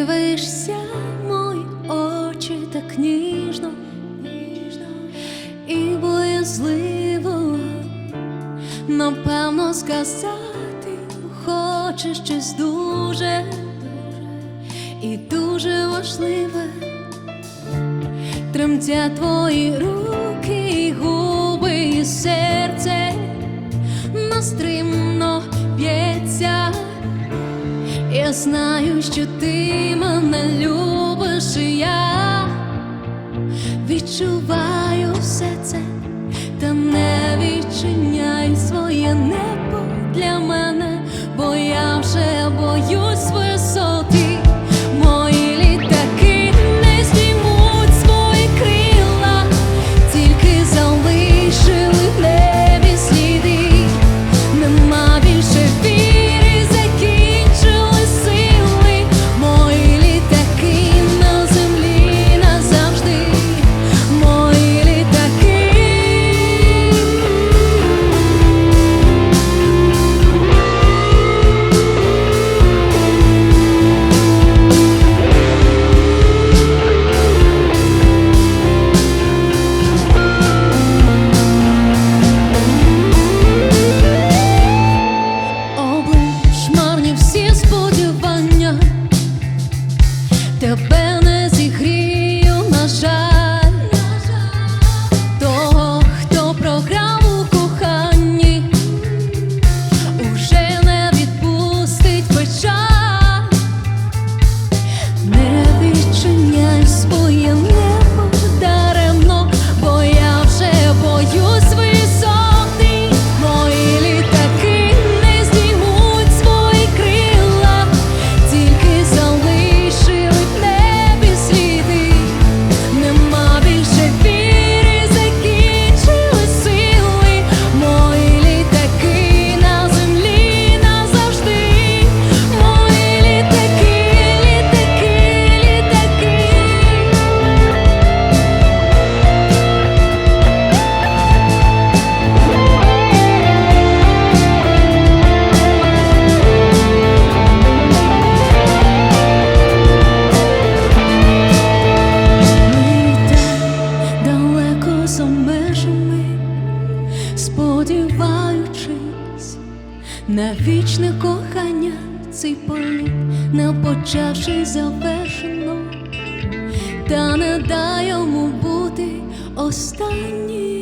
дивишся, мої очі так ніжно, ніжно і боязливо, напевно, сказати хочеш щось дуже і дуже важливе, тремтя твої руки, і губи і серце настрим. Я знаю, що ти мене любиш, і я відчуваю все на вічне кохання, цей політ не почавши завершено, та не дай бути останнім.